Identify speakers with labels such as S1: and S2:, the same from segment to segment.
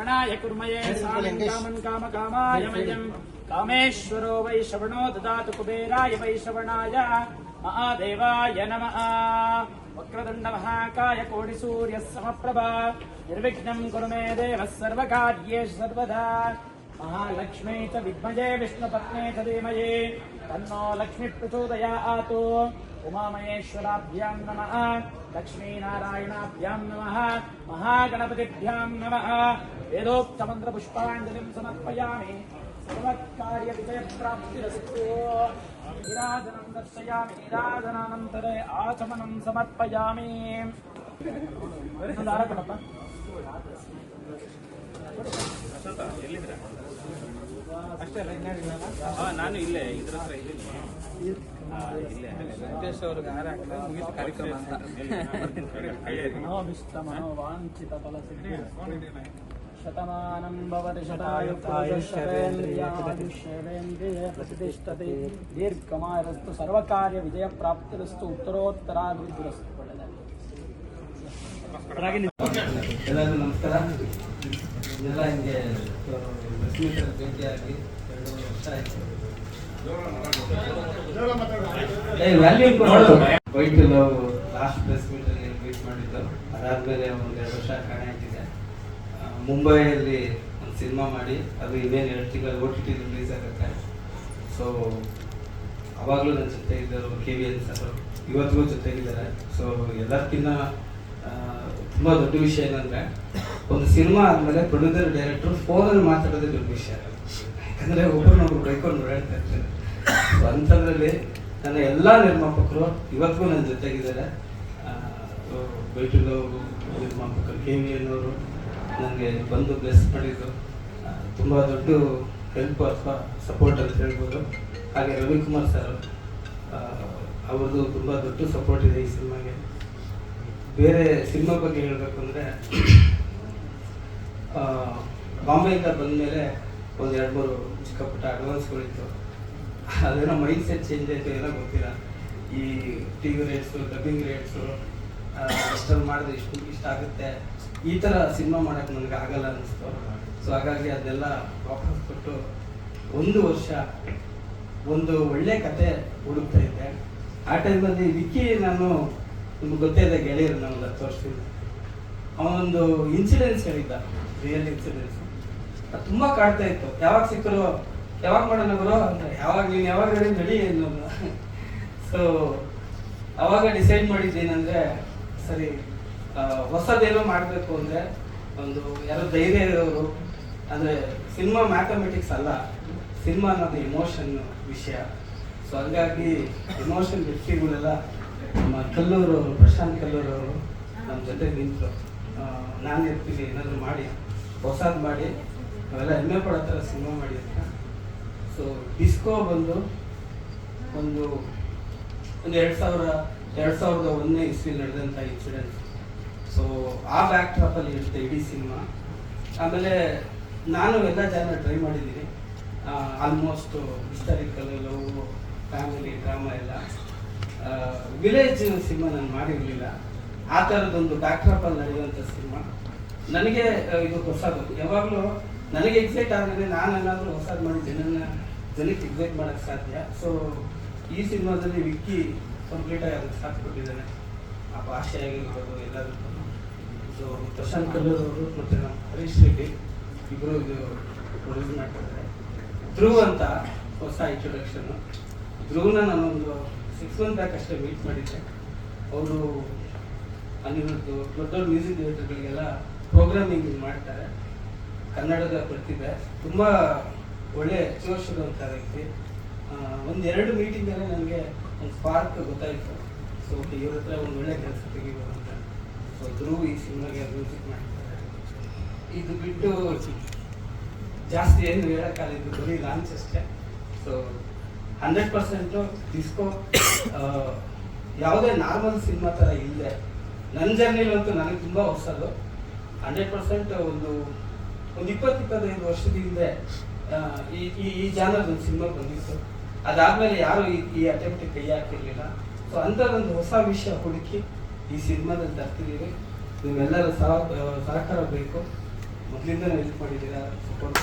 S1: गणाय कुर्मये कामं मयम् कामेश्वरो वै श्रवणो ददातु कुबेराय वै श्रवणाय। महादेवाय नमः। वक्रतुण्डमहाकाय कोटिसूर्यः समप्रभा। निर्विघ्नं कुरु मे देवः सर्वकार्येषु सर्वदा। महालक्ष्मी च विद्मजे विष्णुपत्ने च धीमहि। तन्नो प्रचोदयात् उमामहेश्वराभ्यां नमः लक्ष्मीनारायणाभ्यां नमः महागणपतिभ्यां नमः वेदोक्तमन्त्रपुष्पाञ्जलिं समर्पयामि सर्वकार्यविजयप्राप्तिरस्तु नीराजनं दर्शयामि नीराजनानन्तरे आचमनं समर्पयामि ಒಂದು ಹಾರ ಕೊಡಪ್ಪ.
S2: ನಾನು ಇಲ್ಲೇ ಇದ್ರ ಹತ್ರ ಇದ್ದೀನಿ ಸಿದ್ದೇಶ್ ಅವ್ರಿಗೆ ಹಾರ ಮುಗಿದ ಕಾರ್ಯಕ್ರಮ ಅಂತ
S1: ಮನೋಭಿಷ್ಟ ಮನೋವಾಂಛಿತ ಫಲ ಸಿದ್ಧಿ ಶತಮಾನಂ ಭವತಿ ಸರ್ವಕಾರ್ಯ ವಿಜಯ ಪ್ರಾಪ್ತಿರಸ್ತು ಉತ್ತರೋತ್ತರಾಭಿವೃದ್ಧಿರಸ್ತು
S3: ಎಲ್ಲರಿಗೂ ನಮಸ್ಕಾರ. ಎಲ್ಲ ಹಿಂಗೆ ಭೇಟಿಯಾಗಿ ಎರಡು ವರ್ಷ ಆಯಿತು ವೈಟ್ ಲಾಸ್ಟ್ ಅಲ್ಲಿ ಒಂದು ಎರಡು ವರ್ಷ ಮುಂಬೈಯಲ್ಲಿ ಒಂದು ಸಿನಿಮಾ ಮಾಡಿ, ಅದು ಇನ್ನೇನು ಎರಡು ತಿಂಗಳು ಓ ರಿಲೀಸ್ ಆಗುತ್ತೆ. ಸೊ ಅವಾಗಲೂ ನನ್ನ ಜೊತೆ ಇದ್ದರು ಕೆ ವಿ ಎನ್ ಸರ್ ಇವತ್ತಿಗೂ ಜೊತೆಗಿದ್ದಾರೆ. ಸೊ ಎಲ್ಲದಕ್ಕಿಂತ ತುಂಬ ದೊಡ್ಡ ವಿಷಯ ಏನಂದರೆ, ಒಂದು ಸಿನಿಮಾ ಆದಮೇಲೆ ಪ್ರೊಡ್ಯೂಸರ್ ಡೈರೆಕ್ಟ್ರು ಫೋನಲ್ಲಿ ಮಾತಾಡೋದೇ ದೊಡ್ಡ ವಿಷಯ. ಯಾಕಂದರೆ ಒಬ್ಬರು ಬೈಕೊಂಡು So ಅಂಥದ್ರಲ್ಲಿ ನನ್ನ ಎಲ್ಲ ನಿರ್ಮಾಪಕರು ಇವತ್ತಿಗೂ ನನ್ನ ಜೊತೆಗಿದ್ದಾರೆ. ಬೈಟುಲ್ ನಿರ್ಮಾಪಕರು ಕೆ ವಿ ಅನ್ನೋರು ನನಗೆ ಬಂದು ಬ್ಲೆಸ್ ಮಾಡಿದ್ದು. ಆ, ತುಂಬ ದೊಡ್ಡ ಹೆಲ್ಪ್ ಅಥವಾ ಸಪೋರ್ಟ್ ಅಂತ ಹೇಳ್ಬೋದು. ಹಾಗೆ ರವಿಕುಮಾರ್ ಸರ್ ಅವ್ರದ್ದು ತುಂಬ ದೊಡ್ಡ ಸಪೋರ್ಟ್ ಇದೆ ಈ ಸಿನಿಮಾಗೆ. ಬೇರೆ ಸಿನಿಮಾ ಬಗ್ಗೆ ಹೇಳಬೇಕು ಅಂದರೆ ಬಾಂಬೆಯಿಂದ ಬಂದಮೇಲೆ ಒಂದು ಎರಡು ಮೂರು ಚಿಕ್ಕಪುಟ್ಟ ಅಡ್ವಾನ್ಸ್ಗಳಿತ್ತು ಅದೇನೋ ಮೈಂಡ್ ಸೆಟ್ ಚೇಂಜ್ ಆಯಿತು ಏನೋ ಗೊತ್ತಿಲ್ಲ. ಈ T V rates dubbing rates ಮಾಡಿದ್ರೆ ಇಷ್ಟು ಇಷ್ಟ ಆಗುತ್ತೆ. ಈ ಥರ ಸಿನಿಮಾ ಮಾಡೋಕ್ಕೆ ನನಗೆ ಆಗಲ್ಲ ಅನ್ನಿಸ್ತು ಸೊ ಹಾಗಾಗಿ ಅದೆಲ್ಲ ವಾಪಸ್ ಕೊಟ್ಟು ಒಂದು ವರ್ಷ ಒಂದು ಒಳ್ಳೆ ಕತೆ ಹುಡುಕ್ತಾ ಇದ್ದೆ. ಆ ಟೈಮಲ್ಲಿ ವಿಕ್ಕಿ ನಾನು ನಿಮ್ಗೆ ಗೊತ್ತೇ ಇದೆ ಗೆಳೆಯರು ನಾನು ಹತ್ತು ವರ್ಷದಿಂದ. ಅವನೊಂದು ಇನ್ಸಿಡೆನ್ಸ್ ಹೇಳಿದ್ದ ರಿಯಲ್ ಇನ್ಸಿಡೆನ್ಸ್ ಅದು ತುಂಬ ಕಾಡ್ತಾ ಇತ್ತು. ಯಾವಾಗ ಸಿಕ್ಕರು ಯಾವಾಗ ಮಾಡೋಣ ಗುರು? ಅಂತ. ಯಾವಾಗ, ನೀನು ಯಾವಾಗ ಹೇಳಿ ನಡಿ ಅನ್ನೋದು ಸೊ ಅವಾಗ ಡಿಸೈಡ್ ಮಾಡಿದ್ದೇನಂದ್ರೆ, ಸರಿ ಹೊಸದೇನೋ ಮಾಡಬೇಕು ಅಂದರೆ ಒಂದು ಯಾರೋ ಧೈರ್ಯ ಇರೋರು, ಅಂದರೆ ಸಿನಿಮಾ ಮ್ಯಾಥಮೆಟಿಕ್ಸ್ ಅಲ್ಲ, ಸಿನಿಮಾ ಅನ್ನೋದು ಇಮೋಷನ್ ವಿಷಯ. ಸೊ ಹಂಗಾಗಿ ಇಮೋಷನ್ ವ್ಯಕ್ತಿಗಳೆಲ್ಲ ನಮ್ಮ ಕಲ್ಲೂರು ಪ್ರಶಾಂತ್ ಕಲ್ಲೂರು ಅವರು ನಮ್ಮ ಜೊತೆ ನಿಂತರು ನಾನು ಇರ್ತೀನಿ ಏನಾದರೂ ಮಾಡಿ, ಹೊಸದು ಮಾಡಿ ಅವೆಲ್ಲ ಹೆಮ್ಮೆ ಪಡೋ ಥರ ಸಿನಿಮಾ ಮಾಡಿ ಅಂತ ಸೊ ಡಿಸ್ಕೋ ಬಂದು ಒಂದು ಒಂದು ಎರಡು ಸಾವಿರ, ಎರಡು ಸಾವಿರದ ಒಂದನೇ ಇಸ್ವಿ ನಡೆದಂಥ ಇನ್ಸಿಡೆಂಟ್ ಸೊ ಆ ಬ್ಯಾಕ್ ಟ್ರಾಪಲ್ಲಿ ಇರುತ್ತೆ ಇಡೀ ಸಿನಿಮಾ. ಆಮೇಲೆ ನಾನು ಎಲ್ಲ ಜನ ಟ್ರೈ ಮಾಡಿದ್ದೀನಿ. Almost historical love family drama ಎಲ್ಲ. ವಿಲೇಜ್ ಸಿನಿಮಾ ನಾನು ಮಾಡಿರಲಿಲ್ಲ. ಆ ಥರದ್ದೊಂದು ಬ್ಯಾಕ್ ಟ್ರಾಪಲ್ಲಿ ನಡೆಯುವಂಥ ಸಿನಿಮಾ. ನನಗೆ ಇದು ಹೊಸದು. ಯಾವಾಗಲೂ ನನಗೆ ಎಕ್ಸೈಟ್ ಆದರೆ ನಾನೆಲ್ಲಾದರೂ ಹೊಸದು ಮಾಡಿ ಜನನ ಜನಕ್ಕೆ ಎಕ್ಸೈಟ್ ಮಾಡೋಕ್ಕೆ ಸಾಧ್ಯ? ಸೊ ಈ ಸಿನಿಮಾದಲ್ಲಿ ವಿಕ್ಕಿ ಕಂಪ್ಲೀಟಾಗಿ ಅದಕ್ಕೆ ಸಾಥ್ ಕೊಟ್ಟಿದ್ದಾನೆ ಆ ಭಾಷೆ ಆಗಿರ್ಬೋದು, ಎಲ್ಲದಕ್ಕೂ. ಸೊ ಪ್ರಶಾಂತ್ ಕಲ್ಲೂರ್ ಅವರು ಮತ್ತು ನಮ್ಮ ಹರೀಶ್ ರೆಡ್ಡಿ ಇಬ್ಬರು ಇದು ಪ್ರೊಡ್ಯೂಸ್ ಮಾಡ್ತಿದ್ದಾರೆ. ಧ್ರುವ್ ಅಂತ ಹೊಸ ಇಂಟ್ರೊಡಕ್ಷನ್ ಧ್ರುವ್ನ ನಾನೊಂದು ಸಿಕ್ಸ್ ಮಂತ್ ಬ್ಯಾಕ್ ಅಷ್ಟೇ ಮೀಟ್ ಮಾಡಿದ್ದೆ. ಅವರು ಅಲ್ಲಿರೋದು ದೊಡ್ಡ ದೊಡ್ಡ ಮ್ಯೂಸಿಕ್ ಡೈರೆಕ್ಟರ್ಗಳಿಗೆಲ್ಲ ಪ್ರೋಗ್ರಾಮಿಂಗ್ ಮಾಡ್ತಾರೆ. ಕನ್ನಡದ ಪ್ರತಿಭೆ. ತುಂಬ ಒಳ್ಳೆ ಜೋಶಿರುವಂಥ ವ್ಯಕ್ತಿ. ಒಂದೆರಡು ಮೀಟಿಂಗಲ್ಲೇ ನನಗೆ ಒಂದು ಸ್ಪಾರ್ಕ್ ಗೊತ್ತಾಯಿತು. ಸೊ ಇವ್ರ ಹತ್ರ ಒಂದು ಒಳ್ಳೆ ಕೆಲಸ ತೆಗಿಬೋದು ಅಂತ. ಸೊ, ಧ್ರುವ್ ಈ ಸಿನಿಮಾಗೆ ಮ್ಯೂಸಿಕ್ ಮಾಡ್ತಾರೆ. ಇದು ಬಿಟ್ಟು ಜಾಸ್ತಿ ಏನು ಹೇಳೋಕ್ಕಾಗಲ್ಲ, ಇದು ಬರೀ ಲಾಂಚ್ ಅಷ್ಟೇ. ಸೊ, ಹಂಡ್ರೆಡ್ ಪರ್ಸೆಂಟು ಡಿಸ್ಕೋ ಯಾವುದೇ ನಾರ್ಮಲ್ ಸಿನಿಮಾ ಥರ ಇಲ್ಲದೆ. ನನ್ನ ಜರ್ನಿಲಂತೂ ನನಗೆ ತುಂಬ ಹೊಸದು. ಹಂಡ್ರೆಡ್ ಪರ್ಸೆಂಟ್ ಒಂದು ಒಂದು ಇಪ್ಪತ್ತು ಇಪ್ಪತ್ತೈದು ವರ್ಷದ ಹಿಂದೆ ಈ ಈ ಜಾನರ್ ಒಂದು ಸಿನಿಮಾ ಬಂದಿತ್ತು. ಅದಾದ್ಮೇಲೆ ಯಾರು ಈ ಅಟೆಂಪ್ಟ್ ಕೈ ಹಾಕಿರ್ಲಿಲ್ಲ. ಸೊ ಅಂಥದ್ದೊಂದು ಹೊಸ ವಿಷಯ ಹುಡುಕಿ ಈ ಸಿನಿಮಾದಲ್ಲಿ ತರ್ತಿದ್ದೀವಿ ನೀವೆಲ್ಲರೂ ಸಹ, ಸಹಕಾರ ಬೇಕು. ಮೊದಲಿಂದ ಹೆಲ್ಪ್ ಮಾಡಿದ್ದೀರಾ ಸಪೋರ್ಟ್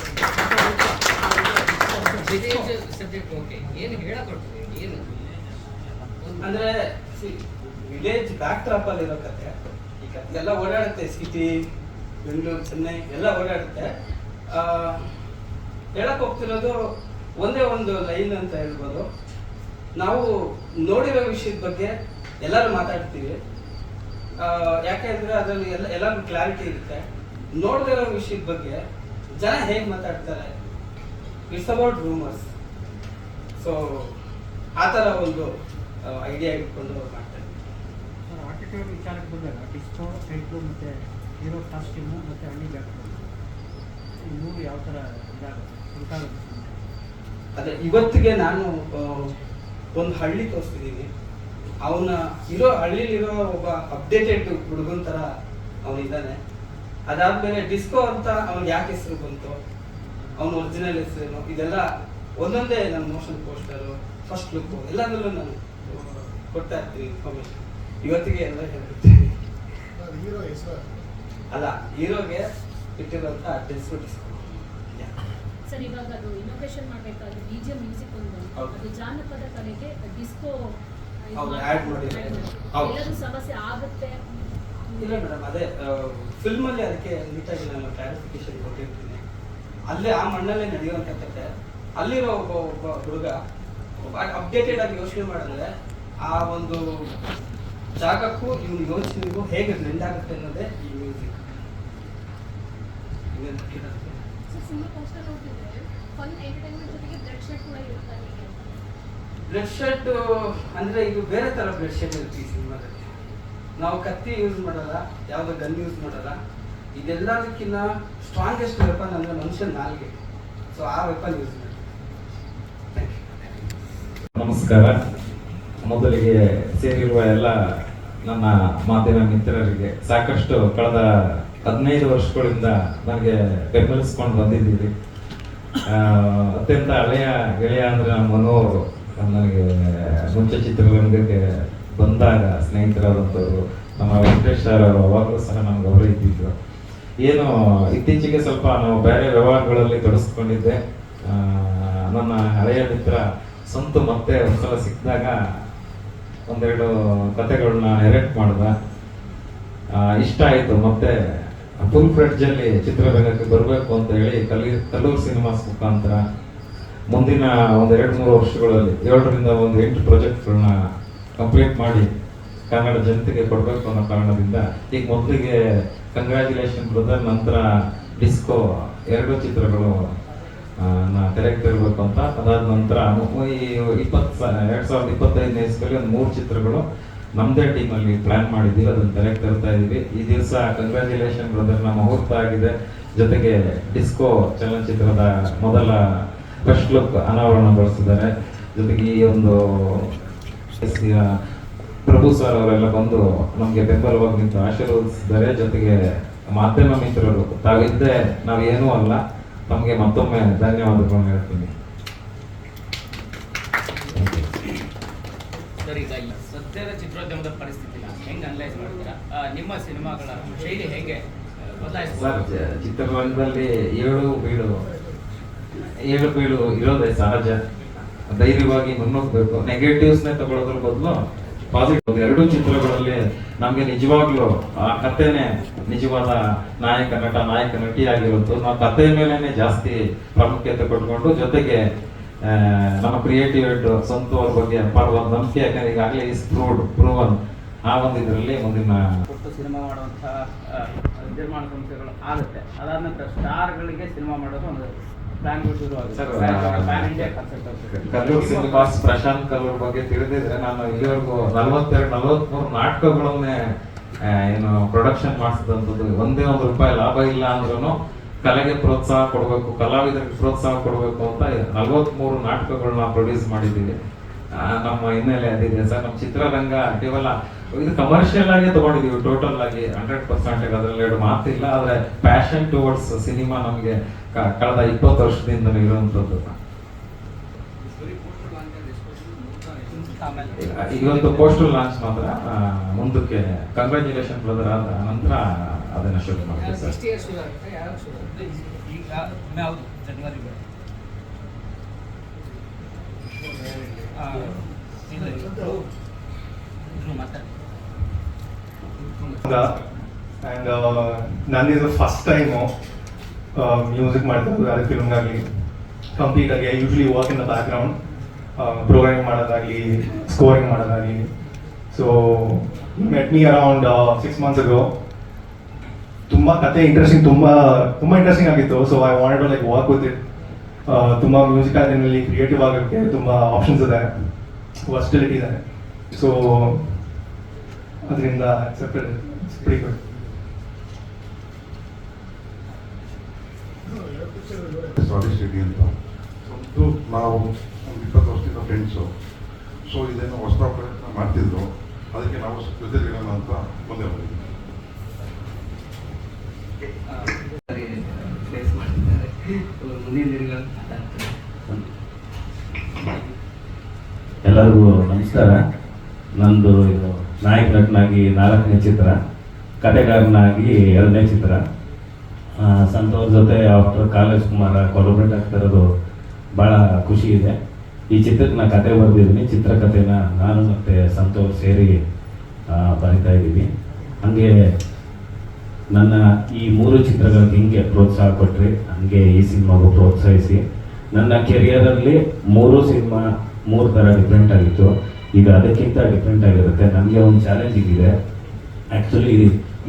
S3: ಅಂದ್ರೆ ವಿಲೇಜ್ ಬ್ಯಾಕ್ ಟ್ರಾಪ್ ಅಲ್ಲಿ ಇರೋ ಕತೆ. ಈ ಕತೆ ಎಲ್ಲ ಓಡಾಡುತ್ತೆ. ಸಿಟಿ ಬೆಂಗಳೂರು ಚೆನ್ನೈ ಎಲ್ಲ ಓಡಾಡುತ್ತೆ. ಹೇಳಕ್ ಹೋಗ್ತಿರೋದು ಒಂದೇ ಒಂದು ಲೈನ್ ಅಂತ ಹೇಳ್ಬೋದು. ನಾವು ನೋಡಿರೋ ವಿಷಯದ ಬಗ್ಗೆ ಎಲ್ಲರೂ ಮಾತಾಡ್ತೀವಿ. ಯಾಕೆ ಯಾಕೆಂದ್ರೆ ಅದರಲ್ಲಿ ಎಲ್ಲ, ಎಲ್ಲರಿಗೂ ಕ್ಲಾರಿಟಿ ಇರುತ್ತೆ. ನೋಡದಿರೋ ವಿಷಯದ ಬಗ್ಗೆ ಜನ ಹೇಗೆ ಮಾತಾಡ್ತಾರೆ? ಇಟ್ಸ್ ಅಬೌಟ್ ರೂಮರ್ಸ್ ಸೊ ಆ ಥರ ಒಂದು ಐಡಿಯಾ ಇಟ್ಕೊಂಡು ಮಾಡ್ತಾರೆ.
S4: ಸರ್ ಆರ್ಟಿಟ್ಯೂಡ್ ವಿಚಾರಕ್ಕೆ ಬಂದಾಗ ಮತ್ತು ಹೀರೋ ಕಾಸ್ಟ್ಯೂಮು ಮತ್ತು ಹಳ್ಳಿ ಬ್ಯಾಕ್ ಈ ಮೂರು ಯಾವ ಥರ ಇದಾಗುತ್ತೆ?
S3: ಅದೇ ಇವತ್ತಿಗೆ ನಾನು ಒಂದು ಹಳ್ಳಿ ತೋರಿಸ್ತಿದ್ದೀನಿ ಅವನ ಇರೋ ಹಳ್ಳಿಲಿರೋ ಒಬ್ಬ ಅಪ್ಡೇಟೆಡ್ ಹುಡುಗನ ಥರ ಅವನಿದ್ದಾನೆ. ಅದಾದ್ಮೇಲೆ ಡಿಸ್ಕೋ ಅಂತ ಅವ್ನಿಗೆ ಯಾಕೆ ಹೆಸರು ಬಂತು ಅವನ ಒರಿಜಿನಲ್ ಹೆಸರೇನು ಇದೆಲ್ಲ ಒಂದೊಂದೇ ನನ್ನ ಮೋಷನ್ ಪೋಸ್ಟರು ಫಸ್ಟ್ ಲುಕ್ ಎಲ್ಲದರಲ್ಲೂ ನಾನು ಕೊಡ್ತಾ ಇರ್ತೀನಿ ಇನ್ಫಾರ್ಮೇಶನ್ ಇವತ್ತಿಗೆ ಎಲ್ಲ ಹೇಳ್ಬಿಡ್ತೀನಿ.
S5: ಹೆಸರು?
S3: ಅಲ್ಲ ಹೀರೋಗೆ ಇಟ್ಟಿರುವಂಥ ಡಿಸ್ಕೋ ಡಿಸ್ಕೋ
S6: ಸರ್ ಇವಾಗ ಅದು ಇನೋವೇಷನ್ ಮಾಡಬೇಕಾದ್ರೆ ಡಿ ಜೆ ಮ್ಯೂಸಿಕ್ ಒಂದು. ಅದು ಜಾನಪದ ಕಲೆಗೆ ಡಿಸ್ಕೋ. ಎಲ್ಲರೂ ಸಮಸ್ಯೆ ಆಗುತ್ತೆ?
S3: ಇಲ್ಲ ಮೇಡಮ್ ಅದೇ ಫಿಲ್ಮ್ ಅಲ್ಲಿ ಅದಕ್ಕೆ ನೀಟಾಗಿ ನಾನು ಕ್ಲಾರಿಫಿಕೇಶನ್ ಕೊಟ್ಟಿರ್ತೀನಿ ಅಲ್ಲೇ ಆ ಮಣ್ಣಲ್ಲೇ ನಡೆಯುವಂತ ಕತೆ ಅಲ್ಲಿರೋ ಒಬ್ಬ ಒಬ್ಬ ಹುಡುಗ ಅಪ್ಡೇಟೆಡ್ ಆಗಿ ಯೋಚನೆ ಮಾಡಿದ್ರೆ ಆ ಒಂದು ಜಾಗಕ್ಕೂ ಇವನು ಯೋಚನೆಗೂ ಹೇಗೆ ಬ್ಲೆಂಡ್ ಆಗುತ್ತೆ ಅನ್ನೋದೇ ಈ ಮ್ಯೂಸಿಕ್
S7: ಬ್ಲಡ್ ಶೆಡ್
S3: ಅಂದರೆ ಇದು ಬೇರೆ ತರ ಬ್ಲಡ್ ಶರ್ಟ್ ಇರುತ್ತೆ ಈ ಸಿನಿಮಾದಲ್ಲಿ. ನಾವು ಕತ್ತಿ ಯೂಸ್ ಮಾಡಲ್ಲ ಯಾವ್ದು ಗನ್ ಯೂಸ್ ಮಾಡಲ್ಲ. ಇದೆಲ್ಲದಕ್ಕಿಂತ ಸ್ಟ್ರಾಂಗೆಸ್ಟ್ ವೆಪನ್ ಅಂದ್ರೆ ಮನುಷ್ಯನ ನಾಲ್ಗೆ. ಸೊ ಆ ವೆಪನ್ ಯೂಸ್ ಮಾಡಿ. ಥ್ಯಾಂಕ್ ಯು
S8: ನಮಸ್ಕಾರ. ಮೊದಲಿಗೆ ಸೇರಿರುವ ಎಲ್ಲ ನನ್ನ ಮಾತಿನ ಮಿತ್ರರಿಗೆ ಸಾಕಷ್ಟು ಕಳೆದ ಹದಿನೈದು ವರ್ಷಗಳಿಂದ ನನಗೆ ಬೆಂಬಲಿಸ್ಕೊಂಡು ಬಂದಿದ್ದೀರಿ. ಅತ್ಯಂತ ಹಳೆಯ ಗೆಳೆಯ ಅಂದರೆ ನಮ್ಮ ಮನು ಅವರು. ನನಗೆ ಮುಂಚೆ ಚಿತ್ರರಂಗಕ್ಕೆ ಬಂದಾಗ ಸ್ನೇಹಿತರಾದಂಥವ್ರು, ನಮ್ಮ ವೆಂಕಟೇಶ್ ಸರ್ ಅವರು ಅವಾಗಲೂ ಸಹ ನಮ್ಗೆ ಅವರು ಇದ್ದಿದ್ರು ಏನು, ಇತ್ತೀಚೆಗೆ ಸ್ವಲ್ಪ ನಾವು ಬೇರೆ ವ್ಯವಹಾರಗಳಲ್ಲಿ ತೊಡಸ್ಕೊಂಡಿದ್ದೆ ನನ್ನ ಹಳೆಯ ಮಿತ್ರ ಸಂತು ಮತ್ತೆ ಒಂದ್ಸಲ ಸಿಕ್ಕಿದಾಗ ಒಂದೆರಡು ಕತೆಗಳನ್ನ ಎರೆಕ್ಟ್ ಮಾಡಿದ. ಇಷ್ಟ ಆಯಿತು. ಮತ್ತೆ ಫುಲ್ ಫ್ರೆಡ್ಜಲ್ಲಿ ಚಿತ್ರರಂಗಕ್ಕೆ ಬರಬೇಕು ಅಂತ ಹೇಳಿ ಕಲಿ, ಕಲ್ಲೂರು ಸಿನಿಮಾಸ್ ಮುಖಾಂತರ ಮುಂದಿನ ಒಂದು ಎರಡು ಮೂರು ವರ್ಷಗಳಲ್ಲಿ ಏಳರಿಂದ ಒಂದು ಎಂಟು ಪ್ರಾಜೆಕ್ಟ್ಗಳನ್ನ ಕಂಪ್ಲೀಟ್ ಮಾಡಿ ಕನ್ನಡ ಜನತೆಗೆ ಕೊಡಬೇಕು ಅನ್ನೋ ಕಾರಣದಿಂದ ಈಗ ಮೊದಲಿಗೆ ಕಂಗ್ರ್ಯಾಚುಲೇಷನ್ ಬ್ರದರ್ ನಂತರ ಡಿಸ್ಕೋ ಎರಡು ಚಿತ್ರಗಳು ತೆರೆಗೆ ತರಬೇಕು ಅಂತ ಅದಾದ ನಂತರ ಇಪ್ಪತ್ತು ಎರಡ್ ಸಾವಿರದ ಇಪ್ಪತ್ತೈದನೇ ಇಸ್ಕಲ್ಲಿ ಒಂದು ಮೂರು ಚಿತ್ರಗಳು ನಮ್ಮದೇ ಟೀಮಲ್ಲಿ ಪ್ಲಾನ್ ಮಾಡಿದ್ದೀವಿ. ಅದನ್ನು ತೆರೆಗೆ ತರ್ತಾ ಇದೀವಿ. ಈ ದಿವಸ ಕಂಗ್ರ್ಯಾಚುಲೇಷನ್ ನಮ್ಮ ಮುಹೂರ್ತ ಆಗಿದೆ. ಜೊತೆಗೆ ಡಿಸ್ಕೋ ಚಲನಚಿತ್ರದ ಮೊದಲ ಫಸ್ಟ್ ಲುಕ್ ಅನಾವರಣಗೊಳಿಸಿದ್ದಾರೆ ಜೊತೆಗೆ ಈ ಒಂದು ಪ್ರಭು ಸರ್ ಅವರೆಲ್ಲ ಬಂದು ನಮಗೆ ಬೆಂಬಲವಾಗಿ ನಿಂತು ಆಶೀರ್ವದಿಸಿದ್ದಾರೆ. ಜೊತೆಗೆ ಮಾಧ್ಯಮ ಮಿತ್ರರು, ತಾವಿದ್ದೆ ನಾವೇನೂ ಅಲ್ಲ. ತಮಗೆ ಮತ್ತೊಮ್ಮೆ ಧನ್ಯವಾದಗಳನ್ನು ಹೇಳ್ತೀನಿ.
S9: ಸರ್ ಈಗ ಸದ್ಯದ ಚಿತ್ರೋದ್ಯಮದ ಪರಿಸ್ಥಿತಿನ ಹೆಂಗೆ ಅನಲೈಸ್ ಮಾಡ್ತೀರಾ ನಿಮ್ಮ ಸಿನಿಮಾಗಳ ಶೈಲಿ ಹೇಗೆ?
S8: ಸರ್ ಚಿತ್ರರಂಗದಲ್ಲಿ ಏಳು ಬೀಳು ಏಳು ಬೀಳು ಇರೋದೇ ಸಹಜ. ಧೈರ್ಯವಾಗಿ ಮುನ್ನೋಗ್ಬೇಕು. ನೆಗೆಟಿವ್ಸ್ನೇ ತಗೊಳ್ಳೋದ್ರ ಬದಲು ಪಾಸಿಟಿವ್ ಎರಡೂ ಚಿತ್ರಗಳಲ್ಲಿ ನಮಗೆ ನಿಜವಾಗ್ಲೂ, ಆ ಕಥೆನೇ ನಿಜವಾದ ನಾಯಕ ನಟ, ನಾಯಕ ನಟಿ ಆಗಿರುವಂತ ನಾವು ಕಥೆ ಮೇಲೆನೆ ಜಾಸ್ತಿ ಪ್ರಾಮುಖ್ಯತೆ ಕೊಟ್ಕೊಂಡು ಜೊತೆಗೆ ನಮ್ಮ ಕ್ರಿಯೇಟಿವ್ ಸ್ವಂತ ಅವ್ರ ಬಗ್ಗೆ ಪರ್ವ ನಂಬಿಕೆ, ಯಾಕಂದ್ರೆ ಈಗಾಗಲೇ ಇಸ್ ಪ್ರೂವ್ಡ್ ಪ್ರೂವನ್ ಆ ಒಂದು ಇದರಲ್ಲಿ ಮುಂದಿನ
S1: ಕೊಟ್ಟು ಸಿನಿಮಾ ಮಾಡುವಂತಹ ನಿರ್ಮಾಣ ಸಂಸ್ಥೆಗಳು ಆಗುತ್ತೆ. ಅದಾದ ನಂತರ ಸ್ಟಾರ್ಗಳಿಗೆ ಸಿನಿಮಾ ಮಾಡೋದು ಒಂದು
S8: ಕಲ್ಲೂರು ಸಿನಿಮಾಸ್ ಪ್ರಶಾಂತ್ ಕಲ್ಲೂರ್ ಬಗ್ಗೆ ತಿಳಿದಿದ್ರೆ ನಾನು ಇಲ್ಲಿವರೆಗೂ ನಲವತ್ತೆರಡು ನಲವತ್ಮೂರು ನಾಟಕಗಳನ್ನೇ ಏನು ಪ್ರೊಡಕ್ಷನ್ ಮಾಡಿಸಿದಂಥದ್ದು ಒಂದೇ ಒಂದು ರೂಪಾಯಿ ಲಾಭ ಇಲ್ಲ ಅಂದ್ರೂ ಕಲೆಗೆ ಪ್ರೋತ್ಸಾಹ ಕೊಡಬೇಕು ಕಲಾವಿದರಿಗೆ ಪ್ರೋತ್ಸಾಹ ಕೊಡಬೇಕು ಅಂತ ನಲವತ್ಮೂರು ನಾಟಕಗಳನ್ನ ಪ್ರೊಡ್ಯೂಸ್ ಮಾಡಿದ್ದೀವಿ. ನಮ್ಮ ಹಿನ್ನೆಲೆ ಅದಿದೆ. ಸರ್ ನಮ್ಮ ಚಿತ್ರರಂಗ ಕೇವಲ ಇದು ಕಮರ್ಷಿಯಲ್ ಆಗಿ ತಗೊಂಡಿದೀವಿ ಟೋಟಲ್ ಆಗಿ ಹಂಡ್ರೆಡ್ ಪರ್ಸೆಂಟ್ ಅದರಲ್ಲಿ ಎರಡು ಮಾತಿಲ್ಲ. ಆದ್ರೆ ಪ್ಯಾಷನ್ ಟುವರ್ಡ್ಸ್ ಸಿನಿಮಾ ನಮಗೆ ಕಳೆದ ಇಪ್ಪತ್ತು ವರ್ಷದಿಂದ ಇರುವಂತದ್ದು. ಇವತ್ತು ಪೋಸ್ಟಲ್ ಲಾಂಚ್ ಮಾತ್ರ ಮುಂದಕ್ಕೆ ಕಂಗ್ರ್ಯಾಚುಲೇಷನ್ ಬ್ರದರ್ ಆದ ನಂತರ
S10: ಅದನ್ನು
S8: ಶುರು ಮಾಡ್ತೀವಿ
S11: ಆ್ಯಂಡ್ ನಂದಿದು ಫಸ್ಟ್ ಟೈಮು ಮ್ಯೂಸಿಕ್ ಮಾಡ್ತಿರೋದು ಯಾವುದೇ ಫಿಲ್ಮ್ಗಾಗಲಿ ಕಂಪ್ಲೀಟಾಗಿ I usually work in the background programming ಮಾಡೋದಾಗಲಿ ಸ್ಕೋರಿಂಗ್ ಮಾಡೋದಾಗಲಿ. So met me around six months ago ತುಂಬ ಕತೆ ಇಂಟ್ರೆಸ್ಟಿಂಗ್ ತುಂಬ ತುಂಬ ಇಂಟ್ರೆಸ್ಟಿಂಗ್ ಆಗಿತ್ತು. So I wanted like work with it ತುಂಬ ಮ್ಯೂಸಿಕ್ ಅದರಲ್ಲಿ ಕ್ರಿಯೇಟಿವ್ ಆಗೋಕ್ಕೆ ತುಂಬ ಆಪ್ಷನ್ಸ್ ಇದೆ. ವರ್ಸ್ಟಿಲಿಟಿ ಇದೆ. ಸೊ ಅದರಿಂದ ಅಕ್ಸೆಪ್ಟೆಡ್ ಇಟ್ಸ್ ಗುಡ್
S5: ರೆಡ್ಡಿ ಅಂತ ಒಂದು ನಾವು ಒಂದು ಇಪ್ಪತ್ತು ವರ್ಷದಿಂದ ಫ್ರೆಂಡ್ಸು ಸೊ ಇದೇನೋ ಹೊಸ ಪ್ರಯತ್ನ ಮಾಡ್ತಿದ್ರು ಅದಕ್ಕೆ ನಾವು ಜೊತೆಲಿರೋಣ ಅಂತ ಮುಂದೆ
S3: ಬಂದಿದ್ದೀವಿ
S10: ಎಲ್ಲರಿಗೂ ನಮಸ್ಕಾರ. ನಂದು ಇದು ನಾಯಕ ನಟನಾಗಿ ನಾಲ್ಕನೇ ಚಿತ್ರ, ಕಥೆಗಾರನಾಗಿ ಎರಡನೇ ಚಿತ್ರ. ಸಂತೋಷ್ ಜೊತೆ ಆಫ್ಟರ್ ಕಾಲೇಜ್ ಕುಮಾರ ಕೊಲಬ್ರೇಟ್ ಆಗ್ತಿರೋದು ಭಾಳ ಖುಷಿ ಇದೆ. ಈ ಚಿತ್ರಕ್ಕೆ ನಾನು ಕತೆ ಬರೆದಿದ್ದೀನಿ. ಚಿತ್ರಕಥೆನ ನಾನು ಮತ್ತು ಸಂತೋಷ್ ಸೇರಿ ಬರಿತಾ ಇದ್ದೀವಿ. ಹಾಗೆ ನನ್ನ ಈ ಮೂರು ಚಿತ್ರಗಳಿಗೆ ಹಿಂಗೆ ಪ್ರೋತ್ಸಾಹ ಕೊಟ್ಟರೆ ಹಂಗೆ ಈ ಸಿನಿಮಾಗೂ ಪ್ರೋತ್ಸಾಹಿಸಿ. ನನ್ನ ಕೆರಿಯರಲ್ಲಿ ಮೂರು ಸಿನಿಮಾ, ಮೂರು ಥರ ಡಿಫ್ರೆಂಟ್ ಆಗಿತ್ತು. ಈಗ ಅದಕ್ಕಿಂತ ಡಿಫ್ರೆಂಟ್ ಆಗಿರುತ್ತೆ. ನನಗೆ ಒಂದು ಚಾಲೆಂಜ್ ಇದೆ. ಆ್ಯಕ್ಚುಲಿ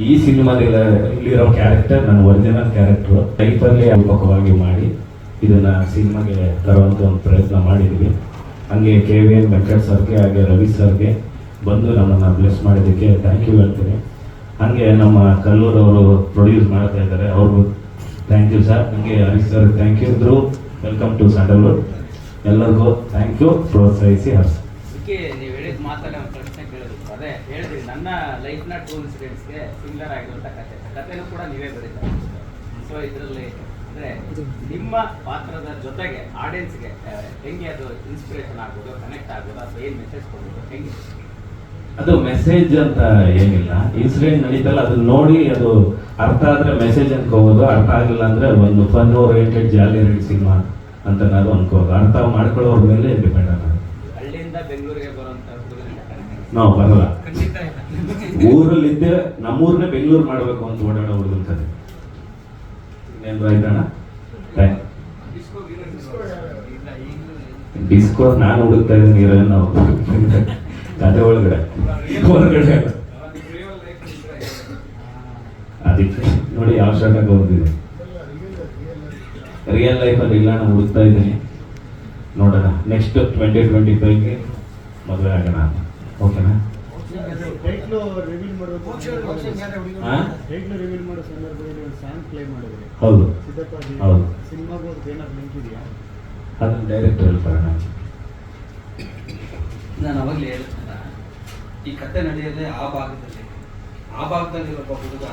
S10: ಈ ಸಿನಿಮಾದಲ್ಲಿ ಇಲ್ಲಿರೋ ಕ್ಯಾರೆಕ್ಟರ್ ನನ್ನ ಒರಿಜಿನಲ್ ಕ್ಯಾರೆಕ್ಟ್ರು ಟೈಪಲ್ಲಿ ರೂಪಕವಾಗಿ ಮಾಡಿ ಇದನ್ನ ಸಿನಿಮಾಗೆ ತರುವಂಥ ಒಂದು ಪ್ರಯತ್ನ ಮಾಡಿದ್ವಿ. ಹಂಗೆ ಕೆ ವಿ ಎನ್ ವೆಂಕಟ್ ಸರ್ಗೆ ಹಾಗೆ ರವಿ ಸರ್ಗೆ ಬಂದು ನಮ್ಮನ್ನು ಬ್ಲೆಸ್ ಮಾಡಿದ್ದಕ್ಕೆ ಥ್ಯಾಂಕ್ ಯು ಹೇಳ್ತೀನಿ. ಹಾಗೆ ನಮ್ಮ ಕಲ್ಲೂರವರು ಪ್ರೊಡ್ಯೂಸ್ ಮಾಡ್ತಾ ಇದ್ದಾರೆ. ಅವ್ರಿಗೂ ಥ್ಯಾಂಕ್ ಯು ಸರ್ ಹಂಗೆ ರವಿ ಸರ್ ಥ್ಯಾಂಕ್ ಯು ಇದ್ರು. ವೆಲ್ಕಮ್ ಟು ಸ್ಯಾಂಡಲ್ವುಡ್ ಎಲ್ಲರಿಗೂ ಥ್ಯಾಂಕ್ ಯು ಪ್ರೋತ್ಸಾಹಿಸಿ ಹರ್ಸ್
S9: ಅದಕ್ಕೆ ನೀವು ಹೇಳಿದ ಮಾತನ್ನ ಒಂದು ಪ್ರಶ್ನೆ ಕೇಳಿದ್ರು ಅದೇ ಹೇಳಿದ್ರಿ ನನ್ನ ಲೈಫ್ನ ಟೂ ಇನ್ಸಿಡೆಂಟ್ಸ್ಗೆ ಸಿಮಿಲರ್ ಆಗಿರುವಂಥ ಕತೆ ಕಥೆನೂ ಕೂಡ ನೀವೇ ಬರೀತಾರೆ ಸೊ ಇದರಲ್ಲಿ ಅಂದರೆ ನಿಮ್ಮ ಪಾತ್ರದ ಜೊತೆಗೆ ಆಡಿಯನ್ಸ್ಗೆ ಹೆಂಗೆ ಅದು ಇನ್ಸ್ಪಿರೇಷನ್ ಆಗ್ಬೋದು ಕನೆಕ್ಟ್ ಆಗ್ಬೋದು ಅಥವಾ ಏನು ಮೆಸೇಜ್ ಕೊಡ್ಬೋದು ಹೆಂಗೆ?
S10: ಅದು ಮೆಸೇಜ್ ಅಂತ ಏನಿಲ್ಲ. ಇನ್ಸಿಡೆಂಟ್ ನಡೀತಲ್ಲ ಅದನ್ನ ನೋಡಿ ಅದು ಅರ್ಥ ಆದ್ರೆ ಮೆಸೇಜ್ ಅನ್ಕೋಬಹುದು ಅರ್ಥ ಆಗಿಲ್ಲ ಅಂದ್ರೆ ಒಂದು ಫನ್ ಓರಿಯೆಂಟೆಡ್ ಜಾಲಿ ರೆಡ್ ಸಿನಿಮಾ ಅಂತ ನಾವು ಅನ್ಕೋಬಹುದು ಅರ್ಥ ಮಾಡ್ಕೊಳ್ಳೋರ ಮೇಲೆ ಡಿಪೆಂಡ್
S9: ಹಳ್ಳಿಯಿಂದ ಬೆಂಗಳೂರಿಗೆ ಬರುವಂತ
S10: ನಾವು ಬರಲ್ಲ. ಊರಲ್ಲಿದ್ದೆ ನಮ್ಮೂರನ್ನ ಬೆಂಗಳೂರು ಮಾಡಬೇಕು ಅಂತ ಓಡಾಡೋ ಹುಡುಗನ ಕತೆ ಡಿಸ್ಕೋ ನಾನು ಹುಡುಕ್ತಾ ಇದ್ದೀನಿ, ನೀರನ್ನು ನಾವು ಕತೆ ಒಳಗಡೆ. ಹೊರಗಡೆ ಅದಕ್ಕೆ ನೋಡಿ ಯಾವ ಶಾಖ ಹೋಗ್ತಿದೆ ರಿಯಲ್ ಲೈಫಲ್ಲಿ ಇಲ್ಲ, ನಾನು ಹುಡುಕ್ತಾ ಇದ್ದೀನಿ. ನೋಡೋಣ ನೆಕ್ಸ್ಟ್ ಟ್ವೆಂಟಿ ಟ್ವೆಂಟಿ ಫೈವ್ಗೆ ಮದುವೆ ಆಗೋಣ ಓಕೆನಾ ಹೌದು. ಹೌದು.
S4: ಸಿನಿಮಾಗೂ ಅದಕ್ಕೆ ಏನಾದ್ರು ಲಿಂಕ್ ಇದೆಯಾ?
S10: ಅದನ್ನು ಡೈರೆಕ್ಟ್ ಹೇಳ್ತಾರೆ ನಾನು
S3: ಅವಾಗಲೇ ಹೇಳ್ತಾನ ಈ ಕತೆ ನಡೆಯೋದೇ ಆ ಭಾಗದಲ್ಲಿ ಆ ಭಾಗದಲ್ಲಿ ಒಬ್ಬ ಹುಡುಗ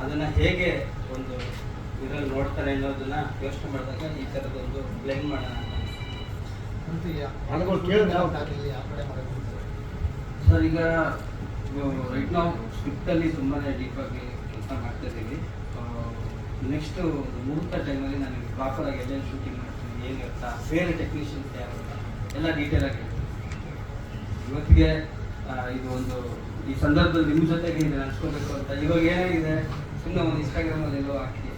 S3: ಅದನ್ನ ಹೇಗೆ ಒಂದು ಇದರಲ್ಲಿ ನೋಡ್ತಾರೆ ಅನ್ನೋದನ್ನ ಯೋಚನೆ ಮಾಡಿದಾಗ ಈ ಥರದೊಂದು ಬ್ಲೆಂಡ್ ಮಾಡೋಣ ಅಂತ
S4: ಹಾಡುಗಳು ಕೇಳಿದ್ರೆ
S3: ಸರ್ ಈಗ ರೈಟ್ ನಾವು ಸ್ಕ್ರಿಪ್ಟಲ್ಲಿ ತುಂಬಾ ಡೀಪಾಗಿ ಕೆಲಸ ಮಾಡ್ತಾ ಇದ್ದೀವಿ. ನೆಕ್ಸ್ಟ್ ಮುಹೂರ್ತ ಟೈಮಲ್ಲಿ ನಾನು ಪ್ರಾಪರಾಗಿ ಎಲ್ಲೆಲ್ಲಿ ಶೂಟಿಂಗ್ ಮಾಡ್ತೀನಿ ಏನಿರುತ್ತಾ ಬೇರೆ ಟೆಕ್ನಿಷಿಯನ್ಸ್ ಯಾರು ಎಲ್ಲ ಡೀಟೇಲ್ ಆಗಿ ಇವತ್ತಿಗೆ ಇದು ಒಂದು ಈ ಸಂದರ್ಭದಲ್ಲಿ ನಿಮ್ಮ ಜೊತೆಗೆ ಇದು ಹಂಚ್ಕೋಬೇಕು ಅಂತ. ಇವಾಗ ಏನಾಗಿದೆ ಸುಮ್ಮನೆ ಒಂದು ಇನ್ಸ್ಟಾಗ್ರಾಮಲ್ಲಿ ಎಲ್ಲೋ ಹಾಕಿ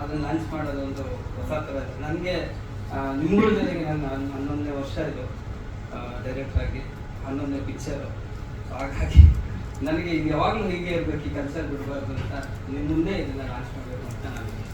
S3: ಅದನ್ನು ಲಾಂಚ್ ಮಾಡೋದು ಒಂದು ಹೊಸ ಥರ ನನಗೆ ನಿಮ್ಗಳ ಜೊತೆಗೆ ನಾನು ಹನ್- ಹನ್ನೊಂದನೇ ವರ್ಷ ಇದು ಡೈರೆಕ್ಟ್ರಾಗಿ ಹನ್ನೊಂದನೇ ಪಿಕ್ಚರು ಹಾಗಾಗಿ ನನಗೆ ಯಾವಾಗಲೂ ಹೀಗೆ ಇರಬೇಕು, ಈ ಕೆಲಸ ಬಿಡಬಾರ್ದು ಅಂತ ನಿಮ್ಮ ಮುಂದೆ ಇದನ್ನು ಲಾಂಚ್ ಮಾಡಬೇಕು ಅಂತ ನಾನು